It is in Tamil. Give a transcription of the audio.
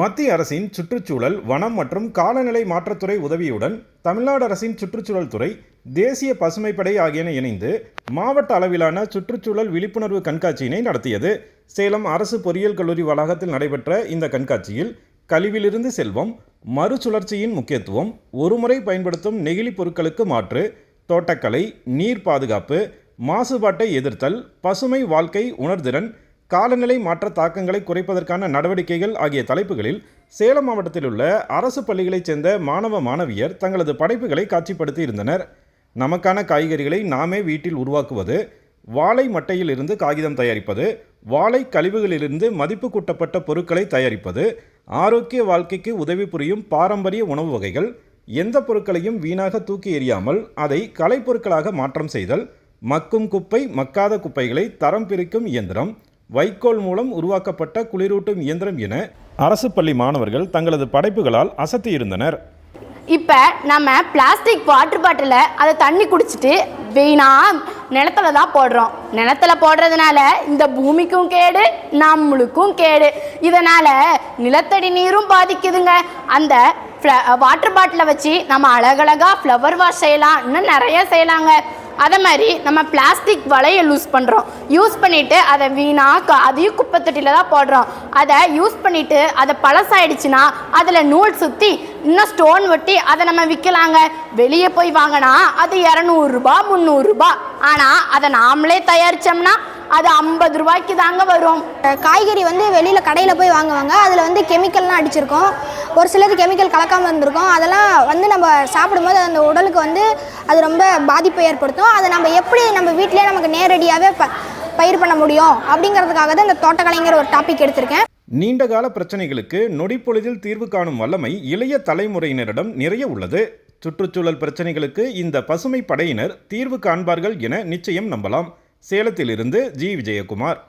மத்திய அரசின் சுற்றுச்சூழல் வனம் மற்றும் காலநிலை மாற்றத்துறை உதவியுடன் தமிழ்நாடு அரசின் சுற்றுச்சூழல் துறை தேசிய பசுமைப்படை ஆகியன இணைந்து மாவட்ட அளவிலான சுற்றுச்சூழல் விழிப்புணர்வு கண்காட்சியினை நடத்தியது. சேலம் அரசு பொறியியல் கல்லூரி வளாகத்தில் நடைபெற்ற இந்த கண்காட்சியில் கழிவிலிருந்து செல்வம் மறுசுழற்சியின் முக்கியத்துவம் ஒருமுறை பயன்படுத்தும் நெகிழி பொருட்களுக்கு மாற்று தோட்டக்கலை நீர் பாதுகாப்பு மாசுபாட்டை எதிர்த்தல் பசுமை வாழ்க்கை உணர்திறன் காலநிலை மாற்ற தாக்கங்களை குறைப்பதற்கான நடவடிக்கைகள் ஆகிய தலைப்புகளில் சேலம் மாவட்டத்தில் உள்ள அரசு பள்ளிகளைச் சேர்ந்த மாணவ மாணவியர் தங்களது படைப்புகளை காட்சிப்படுத்தி இருந்தனர். நமக்கான காய்கறிகளை நாமே வீட்டில் உருவாக்குவது வாழை மட்டையிலிருந்து காகிதம் தயாரிப்பது வாழை கழிவுகளிலிருந்து மதிப்பு கூட்டப்பட்ட பொருட்களை தயாரிப்பது ஆரோக்கிய வாழ்க்கைக்கு உதவி புரியும் பாரம்பரிய உணவு வகைகள் எந்த பொருட்களையும் வீணாக தூக்கி எறியாமல் அதை கலைப்பொருட்களாக மாற்றம் செய்தல் மக்கும் குப்பை மக்காத குப்பைகளை தரம் பிரிக்கும் இயந்திரம் வைக்கோல் மூலம் உருவாக்கப்பட்ட குளிரூட்டும் இயந்திரம் என அரசு பள்ளி மாணவர்கள் தங்களது படைப்புகளால் அசத்தியிருந்தனர் இப்போ நம்ம பிளாஸ்டிக் வாட்டர் பாட்டிலை அதை தண்ணி குடிச்சிட்டு வீணா நிலத்துல தான் போடுறோம். நிலத்துல போடுறதுனால இந்த பூமிக்கும் கேடு நம்மளுக்கும் கேடு. இதனால் நிலத்தடி நீரும் பாதிக்குதுங்க. அந்த வாட்டர் பாட்டிலை வச்சு நம்ம அழகழகா ஃப்ளவர் வாஷ் செய்யலாம். இன்னும் நிறைய செய்யலாங்க. அதே மாதிரி நம்ம பிளாஸ்டிக் வலையை யூஸ் பண்ணுறோம் யூஸ் பண்ணிவிட்டு அதை வீணாக அதையும் குப்பை தொட்டியில் தான் போடுறோம். அதை யூஸ் பண்ணிவிட்டு அதை பழசாயிடுச்சுன்னா அதில் நூல் சுற்றி இன்னும் ஸ்டோன் ஒட்டி அதை நம்ம விற்கலாங்க வெளியே போய் வாங்கினா அது இரநூறுபா முந்நூறுரூபா ஆனால் அதை நாமளே தயாரித்தோம்னா அது ஐம்பது ரூபாய்க்கு தாங்க வரும். காய்கறி வந்து வெளியில் கடையில் போய் வாங்குவாங்க. அதில் வந்து கெமிக்கல்லாம் அடிச்சிருக்கோம். ஒரு சிலது கெமிக்கல் கலக்காமல் இருந்திருக்கும். அதெல்லாம் வந்து நம்ம சாப்பிடும்போது அந்த உடலுக்கு வந்து அது ரொம்ப பாதிப்பை ஏற்படுத்தும். அதை நம்ம எப்படி நம்ம வீட்டிலேயே நமக்கு நேரடியாகவே ப பயிர் பண்ண முடியும்? அப்படிங்கிறதுக்காக தான் இந்த தோட்டக்கலைங்கிற ஒரு டாபிக் எடுத்திருக்கேன். நீண்டகால பிரச்சனைகளுக்கு நொடிப்பொழுதில் தீர்வு காணும் வல்லமை இளைய தலைமுறையினரிடம் நிறைய உள்ளது. சுற்றுச்சூழல் பிரச்சனைகளுக்கு இந்த பசுமை படையினர் தீர்வு காண்பார்கள் என நிச்சயம் நம்பலாம். சேலத்திலிருந்து ஜி. விஜயகுமார்.